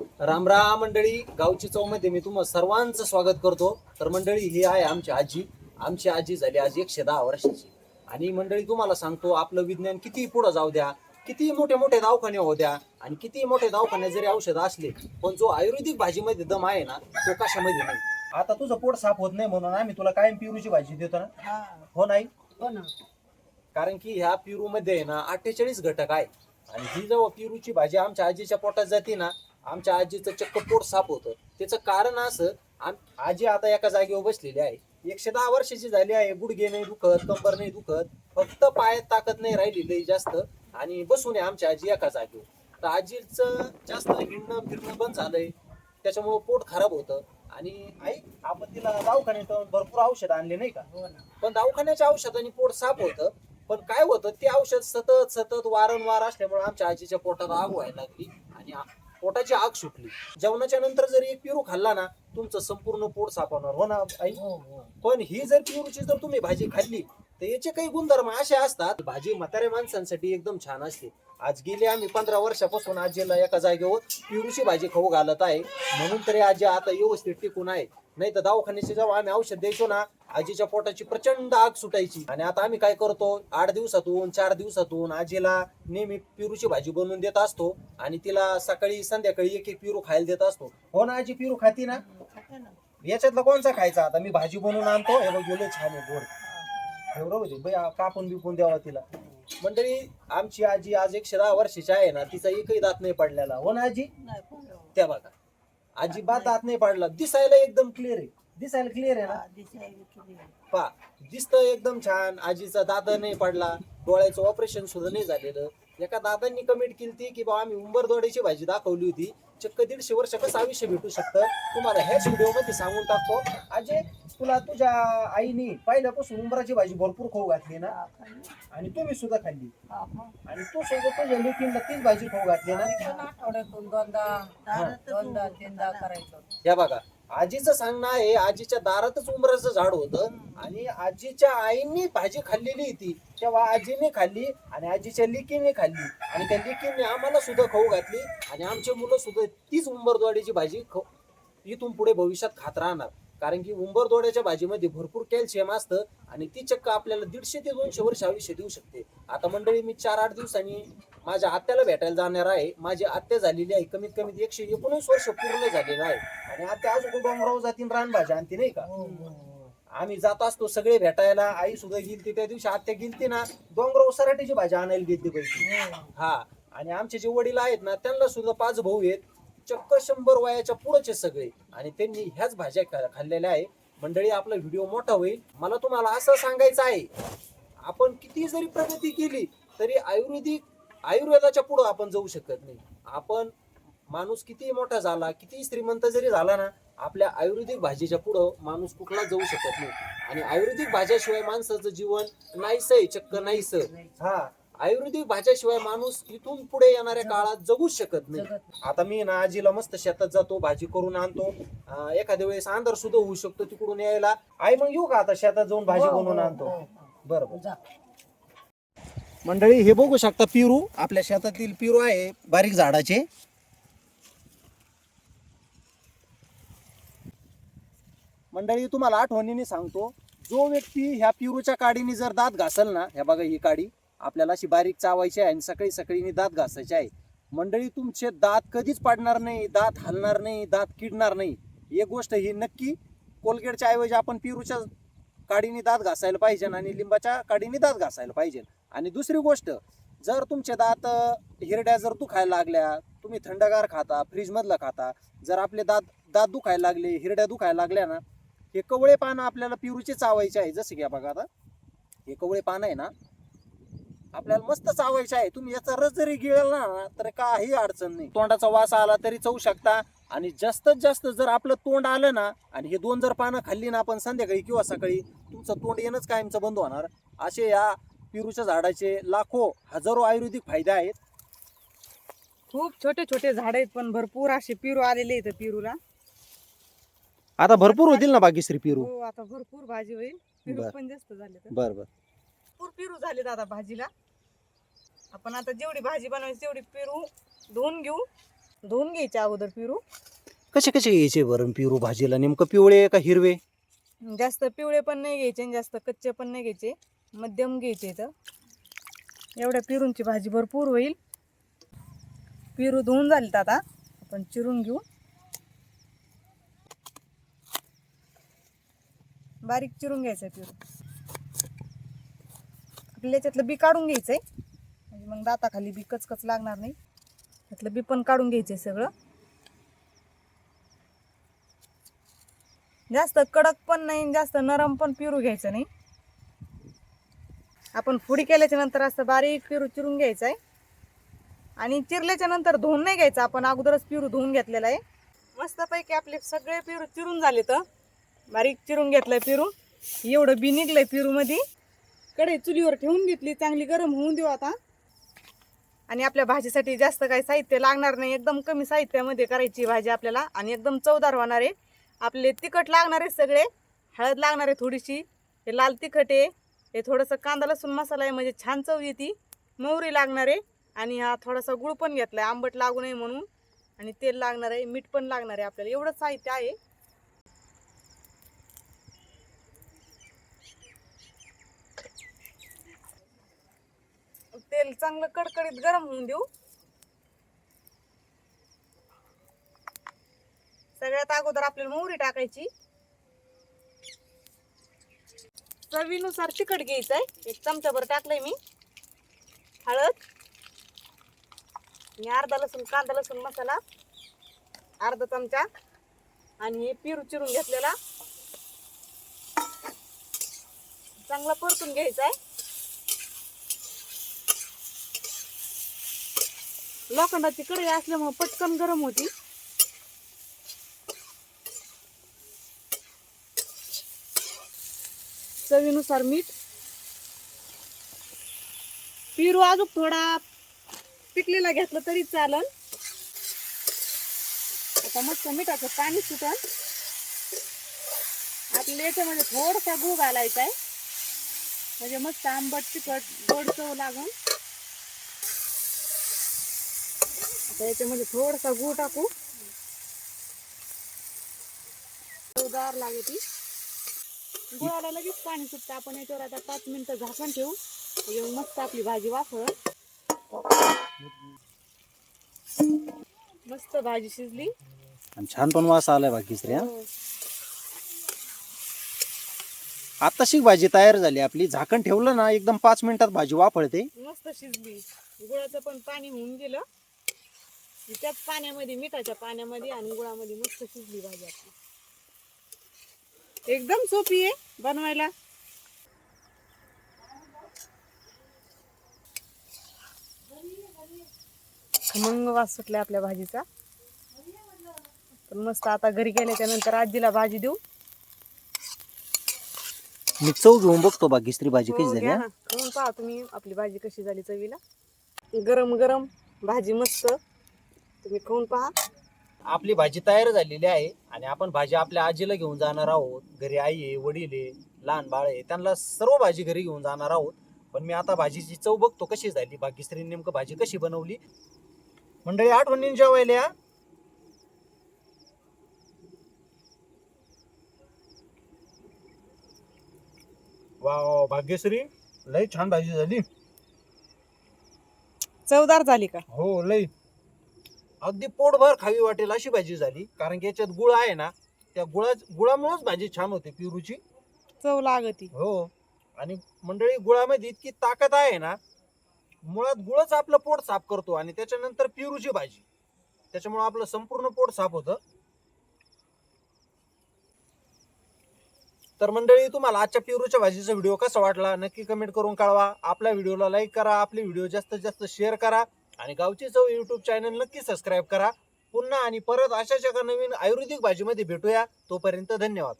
राम राम मंडळी गावची चौमध्ये मी तुम्हा सर्वांचं स्वागत करतो. तर मंडळी ही आहे आमची आजी. आमची आजी झाली आज एकशे दहा वर्षाची. आणि मंडळी तुम्हाला सांगतो आपलं विज्ञान किती पुढे जाऊ द्या किती मोठे मोठे दवाखाने होऊ द्या आणि किती मोठे दवाखाने जरी औषध असले पण जो आयुर्वेदिक भाजीमध्ये दम आहे ना तो कशामध्ये नाही? आता तुझं पोट साफ होत नाही म्हणून आम्ही तुला कायम पिरूची भाजी देतो ना. हा. नाही? हो ना. कारण की ह्या पिरू मध्ये ना अठ्ठेचाळीस घटक आहे. आणि ही जेव्हा पिरूची भाजी आमच्या आजीच्या पोटात जाते ना आमच्या आजीचं चक्क पोट साफ होतं. त्याचं कारण असं आम- आजी आता एका जागेवर बसलेली आहे. एकशे दहा वर्षाची झाली आहे. गुडघे नाही दुखत कंबर नाही दुखत फक्त पायात ताकद नाही राहिली लई जास्त. आणि बसून आहे आमच्या आजी एका जागेवर तर आजीचं जास्त हिंडणं फिरणं बंद झालंय. त्याच्यामुळे पोट खराब होतं. आणि आई आपण तिला दवाखान्यात भरपूर औषध आणले नाही का? हो पण दवाखान्याच्या औषधाने पोट साफ होतं. पण काय होतं ते औषध सतत सतत वारंवार असल्यामुळे आमच्या आजीच्या पोटात आग व्हायला लागली. आणि पोटाची आग सुटली. जेवणाच्या नंतर जर एक पिरू खाल्ला ना तुमचं संपूर्ण पोट साफ होणार हो ना आई? हो हो. पण ही जर पिरूची जर तुम्ही भाजी खाल्ली तर याचे काही गुणधर्म असे असतात भाजी म्हाताऱ्या माणसांसाठी एकदम छान असते. आज गेली आम्ही पंधरा वर्षापासून आजीला एका जागेवर पिरूची भाजी खाऊ घालत आहे. म्हणून तरी आजी आता व्यवस्थित टिकून आहे. नाही तर दवाखान्याचे जेव्हा आम्ही औषध द्यायचो ना आजीच्या पोटाची प्रचंड आग सुटायची. आणि आता आम्ही काय करतो आठ दिवसातून चार दिवसातून आजीला नेहमी पिरूची भाजी बनवून देत असतो आणि तिला सकाळी संध्याकाळी एक एक पिरू खायला देत असतो. हो ना आजी पिरू खाती ना? याच्यातला कोणचा खायचा? आता मी भाजी बनवून आणतो हे बघ गेले छान आहे गोड. एवढं होते बाई कापून बिपून द्यावा तिला. मंडळी आमची आजी आज एकशे दहा वर्षाची आहे ना तिचा एकही दात नाही पडलेला. हो ना आजी. त्या बघा. अजिबात दात नाही पडला. दिसायला एकदम क्लिअर आहे. दिसायला क्लिअर आहे ना. पा दिसतं एकदम छान. आजीचा दात नाही पडला. डोळ्याचं ऑपरेशन सुद्धा नाही झालेलं. एका दादांनी कमेंट केली की बा आम्ही उंबरदोड्याची भाजी दाखवली होती. चक्क दीडशे वर्ष कसं आयुष्य भेटू शकतं? तुम्हाला ह्याच व्हिडिओमध्ये सांगून टाकतो. अजय तुला तुझ्या आईनी पहिल्यापासून उंबराची भाजी भरपूर खाऊ घातली ना. आणि तुम्ही सुद्धा खाल्ली. हा. आणि तू सोबत तुझ्या लेकीनला तीच भाजी खाऊ घातली ना? आठवड्यातून दोनदा दोनदा तीनदा करायचो. या बघा. आजीचं सांगणं आहे आजीच्या दारातच उंबराचं झाड होतं आणि आजीच्या आईने भाजी खाल्लेली होती. तेव्हा आजीने खाल्ली आणि आजीच्या लिकीने खाल्ली. आणि त्या लिकीने आम्हाला सुद्धा खाऊ घातली आणि आमचे मुलं सुद्धा तीच उंबरदोड्याची भाजी खाऊ इथून पुढे भविष्यात खात राहणार. कारण की उंबरदोड्याच्या भाजीमध्ये भरपूर कॅल्शियम असतं आणि ती चक्क आपल्याला दीडशे ते दोनशे वर्ष आयुष्य देऊ शकते. आता मंडळी मी चार आठ दिवसांनी माझ्या आत्याला भेटायला जाणार आहे. माझी आत्या झालेली आहे. कमीत कमी एकशे एकोणीस वर्ष पूर्ण झालेलं आहे. आणि आत्या अजून डोंगराव जातील रानभाज्या आणते नाही का? आम्ही जात असतो सगळे भेटायला. आई सुद्धा गेलती त्या दिवशी. आत्या गेलती ना डोंगराव सराटीची भाजी आणायला गेलती पैकी हा. आणि आमचे जे वडील आहेत ना त्यांना सुद्धा पाच भाऊ आहेत. चक्क शंभर वयाच्या पुढचे सगळे. आणि त्यांनी ह्याच भाज्या खाल्लेल्या आहे. मंडळी आपला व्हिडिओ मोठा होईल. मला तुम्हाला असं सांगायचं आहे. आपण किती जरी प्रगती केली तरी आयुर्वेदिक आयुर्वेदाच्या पुढं आपण जाऊ शकत नाही. आपण माणूस किती मोठा झाला किती श्रीमंत जरी झाला ना आपल्या आयुर्वेदिक भाजीच्या पुढं माणूस कुठला जाऊ शकत नाही. आणि आयुर्वेदिक भाज्याशिवाय माणसाचं जीवन नाहीस आहे चक्क नाहीस हा आयुर्वेदिक भाज्याशिवाय माणूस इथून पुढे येणाऱ्या काळात जगूच शकत नाही. आता मी ना आजीला मस्त शेतात जातो भाजी करून आणतो. एखाद्या वेळेस अंधार सुद्धा होऊ शकतो तिकडून यायला. आई मग येऊ का आता शेतात जाऊन भाजी हो, बनवून हो, आणतो? हो. बरोबर. मंडळी हे बघू शकता पिरू. आपल्या शेतातील पिरू आहे बारीक झाडाचे. मंडळी तुम्हाला आठवणीने सांगतो जो व्यक्ती ह्या पिरूच्या काडीने जर दात घासल ना ह्या बघा ही काडी आपल्याला अशी बारीक चावायची आहे आणि सकाळी सकाळी दात घासायचे आहे. मंडळी तुमचे दात कधीच पाडणार नाही दात हलणार नाही दात किडणार नाही. एक गोष्ट ही नक्की कोलगेटच्या ऐवजी आपण पिरूच्या काडीने दात घासायला पाहिजे आणि लिंबाच्या काडीने दात घासायला पाहिजे. आणि दुसरी गोष्ट जर तुमचे दात हिरड्या जर दुखायला लागल्या तुम्ही थंडगार खाता फ्रीजमधलं खाता जर आपले दात दात दुखायला लागले हिरड्या दुखायला लागल्या ना हे कवळे पानं आपल्याला पिरूचे चावायचे आहे. जसं की बघा आता हे कवळे पानं आहे ना आपल्याला मस्त चावायचे आहे. तुम्ही याचा रस जरी गिळला ना तर काही अडचण नाही. तोंडाचा वास आला तरी चावू शकता. आणि जास्तीत जास्त जर आपलं तोंड आलं ना आणि हे दोन जर पानं खाल्ली ना आपण संध्याकाळी किंवा सकाळी तुमचं तोंड येणंच कायमचं बंद होणार. असे या पिरूच्या झाडाचे लाखो हजारो आयुर्वेदिक फायदे आहेत. खूप छोटे छोटे झाड आहेत पण भरपूर असे पिरू आलेले आहेत पिरूला. आता भरपूर होतील ना बाकीश्री पिरू? हो आता भरपूर भाजी होईल. पिरू बर. पण जास्त झाले तर. बर बर. भरपूर पिरू झालेत आता भाजीला. आपण आता जेवढी भाजी बनवायची तेवढी पिरू धुवून घेऊ. धुवून घ्यायचे अगोदर पिरू. कसे कसे घ्यायचे बरं पिरू भाजीला? नेमकं पिवळे का हिरवे? जास्त पिवळे पण नाही घ्यायचे आणि जास्त कच्चे पण नाही घ्यायचे. मध्यम घ्यायचे इथं. एवढ्या पिरूंची भाजी भरपूर होईल. पिरू धुवून झालीत आता. आपण चिरून घेऊ. बारीक चिरून घ्यायचं पिरू. आपल्याला याच्यातलं बी काढून घ्यायचं आहे म्हणजे मग दाताखाली बी कचकच लागणार नाही. त्यातलं बी पण काढून घ्यायचंय सगळं. जास्त कडक पण नाही जास्त नरम पण पिरू घ्यायचं नाही. आपण फुडी केल्याच्यानंतर असं बारीक पिरू चिरून घ्यायचं आहे आणि चिरल्याच्या नंतर धुवून नाही घ्यायचं. आपण अगोदरच पिरू धुवून घेतलेला आहे. मस्तपैकी आपले सगळे पिरू चिरून झाले तर बारीक चिरून घेतलंय पिरू. एवढं बी निघलंय आहे मध्ये कढई चुलीवर ठेवून घेतली चांगली गरम होऊन देऊ आता. आणि आपल्या भाजीसाठी जास्त काही साहित्य लागणार नाही एकदम कमी साहित्यामध्ये करायची भाजी आपल्याला. आणि एकदम चवदार होणार आहे. आपले तिखट लागणार आहे सगळे. हळद लागणार आहे थोडीशी. हे लाल तिखट आहे. हे थोडंसं कांदा लसूण मसाला आहे म्हणजे छान चव येते. मोहरी लागणार आहे. आणि हा थोडासा गुळ पण घेतला आहे आंबट लागू नये म्हणून. आणि तेल लागणार आहे मीठ पण लागणार आहे आपल्याला. एवढं साहित्य आहे. तेल चांगलं कडकडीत गरम होऊन देऊ. सगळ्यात अगोदर आपल्याला मोहरी टाकायची. चवीनुसार तिखट घ्यायचं आहे एक चमचाभर टाकलंय मी. हळद. आणि अर्धा लसूण कांदा लसूण मसाला. अर्धा चमचा. आणि हे पिरू चिरून घेतलेला. चांगला परतून घ्यायचा आहे लोखंडाची कढई असल्यामुळे पटकन गरम होती. चवीनुसार मीठ. पिरू अजून थोडा पिकलेला घेतलं तरी चालन आता मस्त मिठाचं पाणी सुटल. आपल्याला याच्यामध्ये थोडासा गूळ घालायचा आहे. म्हणजे मस्त आंबट तिखट गोड चव लागून. आता याच्यामध्ये थोडासा गूळ टाकू. चवदार लागते गुळाला लगेच पाणी सुटतं. आपण याच्यावर आता पाच मिनिटं झाकण ठेवू. मग मस्त आपली भाजी वाफळ. मस्त भाजी शिजली. आणि छान पण वास आलाय बाकी स्त्रिया हो. आताशी भाजी तयार झाली आपली. झाकण ठेवलं ना एकदम पाच मिनिटात भाजी वापरते मस्त शिजली. गुळाचं पण पाणी होऊन गेलं. त्याच पाण्यामध्ये मिठाच्या पाण्यामध्ये आणि गुळामध्ये मस्त शिजली भाजी आपली. एकदम सोपी आहे बनवायला. खमंग वास सुटला आपल्या भाजीचा. पण मस्त आता घरी गेल्याच्यानंतर आजीला भाजी देऊ. मी चव घेऊन बघतो बाकी स्त्री भाजी कशी हो, झाली हा? खाऊन पहा तुम्ही आपली भाजी कशी झाली चवीला. गरम गरम भाजी मस्त. तुम्ही खाऊन पहा. आपली भाजी तयार झालेली आहे आणि आपण भाजी आपल्या आजीला घेऊन जाणार आहोत. घरी आई आहे वडील आहे लहान बाळ आहे त्यांना सर्व भाजी घरी घेऊन जाणार आहोत. पण मी आता भाजीची चव बघतो कशी झाली बाकी नेमकं भाजी कशी बनवली. मंडळी आठवणी जेवायला वा, भाग्यश्री लई छान भाजी झाली. चवदार झाली का? हो लई. अगदी पोटभर खावी वाटेल अशी भाजी झाली. कारण की याच्यात गुळ आहे ना त्या गुळा गुळामुळेच भाजी छान होते पिरूची. चव लागती. हो. आणि मंडळी गुळामध्ये इतकी ताकद आहे ना मुळात गुळच आपलं पोट साफ करतो आणि त्याच्यानंतर पिरूची भाजी. त्याच्यामुळे आपलं संपूर्ण पोट साफ होतं. तर मंडळी तुम्हाला आजच्या पिरूच्या भाजीचा व्हिडिओ कसा वाटला? नक्की कमेंट करून कळवा. आपल्या व्हिडिओला लाईक करा. आपले व्हिडिओ जास्तीत जास्त शेअर करा. आणि गावची चव यूट्यूब चॅनल नक्की सबस्क्राईब करा. पुन्हा आणि परत अशाच एका नवीन आयुर्वेदिक भाजीमध्ये भेटूया. तोपर्यंत धन्यवाद.